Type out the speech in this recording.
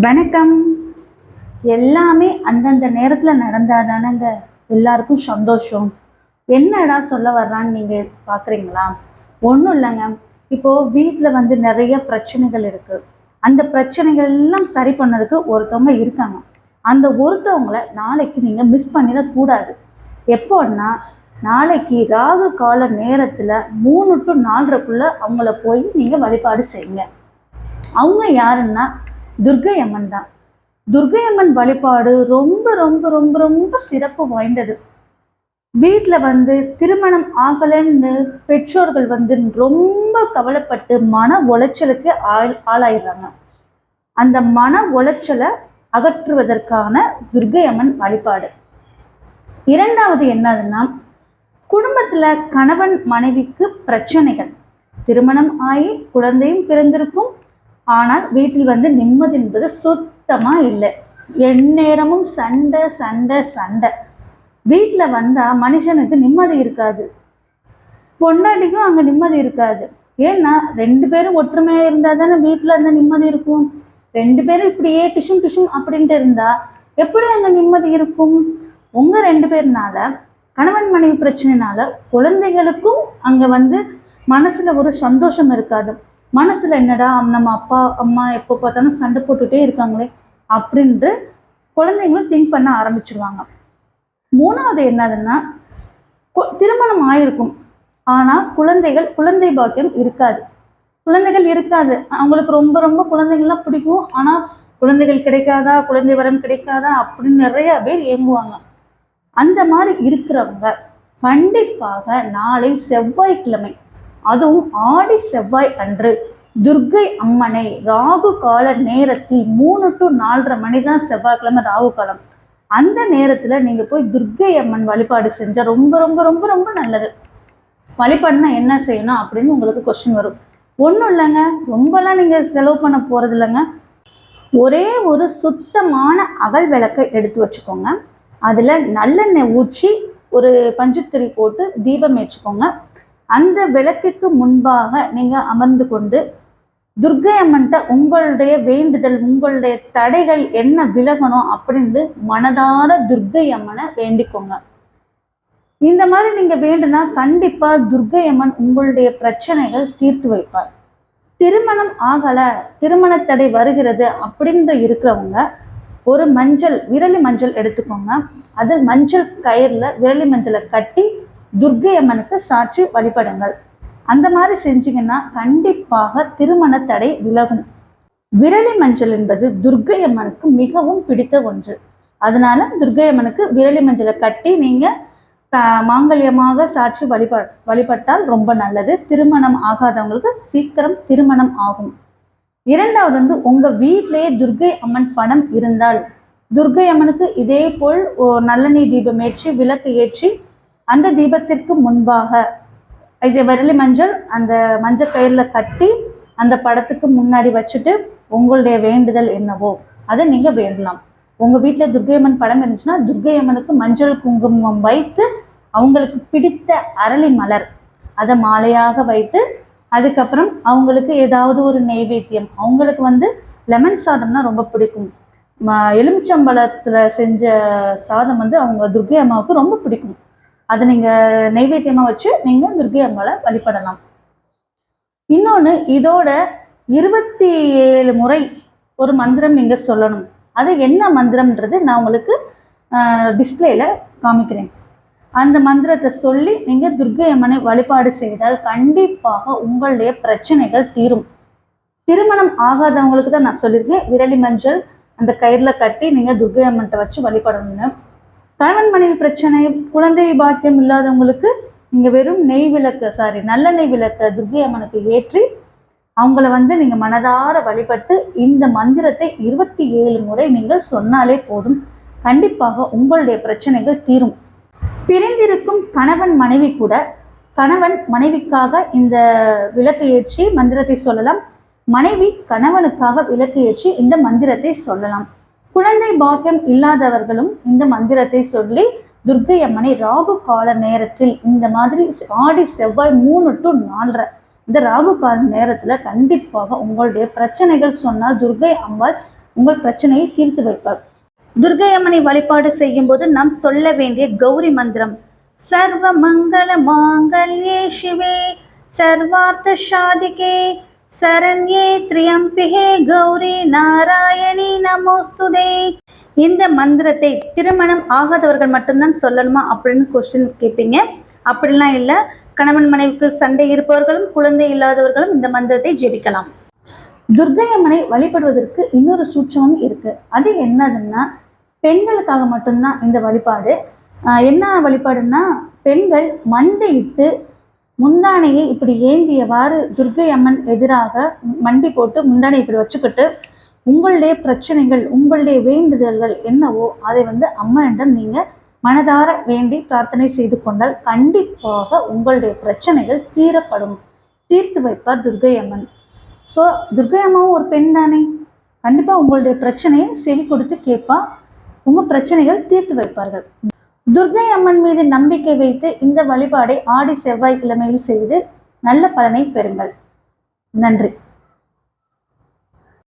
வணக்கம். எல்லாமே அந்தந்த நேரத்தில் நடந்தால் தானங்க எல்லாருக்கும் சந்தோஷம். என்னடா சொல்ல வர்றான்னு நீங்கள் பார்க்குறீங்களா ஒன்றும் இல்லைங்க. இப்போது வீட்டில் வந்து நிறைய பிரச்சனைகள் இருக்குது அந்த பிரச்சனைகள் எல்லாம் சரி பண்ணதுக்கு ஒருத்தவங்க இருக்காங்க. அந்த ஒருத்தவங்கள நாளைக்கு நீங்கள் மிஸ் பண்ணிடக்கூடாது எப்போன்னா நாளைக்கு ராகு கால நேரத்தில் மூணு டு நாலரைக்குள்ளே அவங்கள போய் நீங்கள் வழிபாடு செய்யுங்க. அவங்க யாருன்னா துர்கை அம்மன் தான். துர்கை அம்மன் வழிபாடு ரொம்ப ரொம்ப ரொம்ப ரொம்ப சிறப்பு வாய்ந்தது. வீட்டில் வந்து திருமணம் ஆகலைன்னு பெற்றோர்கள் வந்து ரொம்ப கவலைப்பட்டு மன உளைச்சலுக்கு ஆள் ஆளாயிடுறாங்க. அந்த மன உளைச்சலை அகற்றுவதற்கான துர்கை அம்மன் வழிபாடு. இரண்டாவது என்னதுன்னா குடும்பத்தில் கணவன் மனைவிக்கு பிரச்சனைகள். திருமணம் ஆகி குழந்தையும் பிறந்திருக்கும் ஆனால் வீட்டில் வந்து நிம்மதி என்பது சுத்தமாக இல்லை. எந்நேரமும் சண்டை சண்டை சண்டை. வீட்டில் வந்தால் மனுஷனுக்கு நிம்மதி இருக்காது. பொண்டாட்டிக்கும் அங்கே நிம்மதி இருக்காது. ஏன்னா ரெண்டு பேரும் ஒற்றுமையாக இருந்தால் தானே வீட்டில் அந்த நிம்மதி இருக்கும். ரெண்டு பேரும் இப்படியே டிஷும் டிஷும் அப்படின்ட்டு இருந்தால் எப்படி அங்கே நிம்மதி இருக்கும்? உங்கள் ரெண்டு பேர்னால கணவன் மனைவி பிரச்சனைனால குழந்தைகளுக்கும் அங்கே வந்து மனசில் ஒரு சந்தோஷம் இருக்காது. மனசில் என்னடா நம்ம அப்பா அம்மா எப்போ பார்த்தாலும் சண்டை போட்டுகிட்டே இருக்காங்களே அப்படின்ட்டு குழந்தைங்களும் திங்க் பண்ண ஆரம்பிச்சிருவாங்க. மூணாவது என்னதுன்னா கு- திருமணம் ஆயிருக்கும். ஆனால் குழந்தைகள் குழந்தை பாக்கியம் இருக்காது. குழந்தைகள் இருக்காது. அவங்களுக்கு ரொம்ப ரொம்ப குழந்தைகள்லாம் பிடிக்கும். ஆனால் குழந்தைகள் கிடைக்காதா குழந்தை வரம் கிடைக்காதா அப்படின்னு நிறைய பேர் இயங்குவாங்க அந்த மாதிரி இருக்கிறவங்க கண்டிப்பாக நாளை செவ்வாய்க்கிழமை அதுவும் ஆடி செவ்வாய் அன்று. துர்க்கை அம்மனை ராகு கால நேரத்தில் மூணு டு நாலரை மணி தான் செவ்வாய்க்கிழமை ராகு காலம். அந்த நேரத்தில் நீங்கள் போய் துர்க்கை அம்மன் வழிபாடு செஞ்சால் ரொம்ப ரொம்ப ரொம்ப ரொம்ப நல்லது. வழிபாடுனா என்ன செய்யணும் அப்படின்னு உங்களுக்கு கொஸ்டின் வரும். ஒன்றும் இல்லைங்க. ரொம்பலாம் நீங்கள் செலவு பண்ண போகிறது இல்லைங்க. ஒரே ஒரு சுத்தமான அகல் விளக்கை எடுத்து வச்சுக்கோங்க. அதில் நல்லெண்ணெய் ஊற்றி ஒரு பஞ்சுத்திரி போட்டு தீபம் ஏற்றுக்கோங்க. அந்த விளக்குக்கு முன்பாக நீங்கள் அமர்ந்து கொண்டு துர்க்கை அம்மன்ட்ட உங்களுடைய வேண்டுதல் உங்களுடைய தடைகள் என்ன விலகணும் அப்படின்னு மனதார துர்க்கை அம்மனை வேண்டிக்கோங்க. இந்த மாதிரி நீங்க வேண்டுனா கண்டிப்பா துர்க்கை அம்மன் உங்களுடைய பிரச்சனைகள் தீர்த்து வைப்பார். திருமணம் ஆகல திருமண தடை வருகிறது அப்படின்னு இருக்கிறவங்க ஒரு மஞ்சள் விரலி மஞ்சள் எடுத்துக்கோங்க. அது மஞ்சள் கயிறுல விரலி மஞ்சளை கட்டி துர்க்கை அம்மனுக்கு சாற்றி வழிபடுங்கள். அந்த மாதிரி செஞ்சீங்கன்னா கண்டிப்பாக திருமண தடை விலகும். விரலி மஞ்சள் என்பது துர்க்கை அம்மனுக்கு மிகவும் பிடித்த ஒன்று. அதனால துர்க்கை அம்மனுக்கு விரலி மஞ்சளை கட்டி நீங்க மாங்கல்யமாக சாட்சி வழிப வழிபட்டால் ரொம்ப நல்லது. திருமணம் ஆகாதவங்களுக்கு சீக்கிரம் திருமணம் ஆகும். இரண்டாவது வந்து உங்க வீட்டிலேயே துர்க்கை அம்மன் படம் இருந்தால் துர்க்கை அம்மனுக்கு இதே போல் ஓ நல்லெண்ணெய் தீபம் ஏற்றி விளக்கு ஏற்றி அந்த தீபத்திற்கு முன்பாக இது விரலி மஞ்சள் அந்த மஞ்சள் கயிறில் கட்டி அந்த படத்துக்கு முன்னாடி வச்சுட்டு உங்களுடைய வேண்டுதல் என்னவோ அதை நீங்கள் வேண்டலாம். உங்கள் வீட்டில் துர்க்கை அம்மன் படம் இருந்துச்சுன்னா துர்க்கை அம்மனுக்கு மஞ்சள் குங்குமம் வைத்து அவங்களுக்கு பிடித்த அரளி மலர் அதை மாலையாக வைத்து அதுக்கப்புறம் அவங்களுக்கு ஏதாவது ஒரு நெய்வேத்தியம் அவங்களுக்கு வந்து லெமன் சாதம்னா ரொம்ப பிடிக்கும். ம- செஞ்ச சாதம் வந்து அவங்க துர்க்கை அம்மாவுக்கு ரொம்ப பிடிக்கும். அதை நீங்கள் நைவேத்தியமாக வச்சு நீங்கள் துர்க்கை அம்மாவை வழிபடலாம். இன்னொன்று இதோட இருபத்தி ஏழு முறை ஒரு மந்திரம் நீங்கள் சொல்லணும். அது என்ன மந்திரம்ன்றது நான் உங்களுக்கு டிஸ்பிளேல காமிக்கிறேன். அந்த மந்திரத்தை சொல்லி நீங்கள் துர்க்கை அம்மனை வழிபாடு செய்தால் கண்டிப்பாக உங்களுடைய பிரச்சனைகள் தீரும். திருமணம் ஆகாதவங்களுக்கு தான் நான் சொல்லியிருக்கேன். விரலி மஞ்சள் அந்த கயிறில் கட்டி நீங்கள் துர்க்கை அம்மன்ட்ட வச்சு வழிபடணும்னு. கணவன் மனைவி பிரச்சனை குழந்தை பாக்கியம் இல்லாதவங்களுக்கு நீங்கள் வெறும் நெய் விளக்கு சாரி நல்ல நெய் விளக்கை துர்க்கை அம்மனுக்கு ஏற்றி அவங்கள வந்து நீங்கள் மனதார வழிபட்டு இந்த மந்திரத்தை இருபத்தி ஏழு முறை நீங்கள் சொன்னாலே போதும். கண்டிப்பாக உங்களுடைய பிரச்சனைகள் தீரும். பிரிந்திருக்கும் கணவன் மனைவி கூட கணவன் மனைவிக்காக இந்த விளக்கு ஏற்றி மந்திரத்தை சொல்லலாம். மனைவி கணவனுக்காக விளக்கு ஏற்றி இந்த மந்திரத்தை சொல்லலாம். குழந்தை பாக்கியம் இல்லாதவர்களும் இந்த மந்திரத்தை சொல்லி துர்க்கை அம்மனை ராகு கால நேரத்தில் இந்த மாதிரி ஆடி செவ்வாய் மூணு டு நாலரை இந்த ராகு கால நேரத்துல கண்டிப்பாக உங்களுடைய பிரச்சனைகள் சொன்னால் துர்க்கை அம்பாள் உங்கள் பிரச்சனையை தீர்த்து வைப்பார் துர்கை அம்மனை வழிபாடு செய்யும் போது நாம் சொல்ல வேண்டிய கௌரி மந்திரம் சர்வ மங்கள மாங்கல்யே சிவே சர்வார்த்த சாதிகே சரண்யே திரியம்பிகே கௌரி நாராயணி நமோஸ்துதே இந்த மந்திரத்தை திருமணம் ஆகாதவர்கள் மட்டும்தான் சொல்லணுமா அப்படின்னு கொஸ்டின் கேட்பீங்க. அப்படிலாம் இல்லை. கணவன் மனைவிக்கு சண்டை இருப்பவர்களும் குழந்தை இல்லாதவர்களும் இந்த மந்திரத்தை ஜெபிக்கலாம். துர்கை அம்மனை வழிபடுவதற்கு இன்னொரு சூட்சமும் இருக்கு. அது என்னதுன்னா பெண்களுக்காக மட்டும்தான் இந்த வழிபாடு. என்ன வழிபாடுன்னா பெண்கள் மண்டையிட்டு முந்தானையை இப்படி ஏந்தியவாறு துர்கை அம்மன் எதிராக மண்டி போட்டு முந்தானை இப்படி வச்சுக்கிட்டு உங்களுடைய பிரச்சனைகள் உங்களுடைய வேண்டுதல்கள் என்னவோ அதை வந்து அம்மனிடம் நீங்க மனதார வேண்டி பிரார்த்தனை செய்து கொண்டால் கண்டிப்பாக உங்களுடைய பிரச்சனைகள் தீரப்படும். தீர்த்து வைப்பார் துர்கை அம்மன் ஸோ துர்கை அம்மாவும் ஒரு பெண் தானே? கண்டிப்பாக உங்களுடைய பிரச்சனையை செவி கொடுத்து கேட்பா. உங்கள் பிரச்சனைகள் தீர்த்து வைப்பார்கள். துர்கை அம்மன் மீது நம்பிக்கை வைத்து இந்த வழிபாடை ஆடி செவ்வாய்க்கிழமையில் செய்து நல்ல பலனை பெறுங்கள். நன்றி.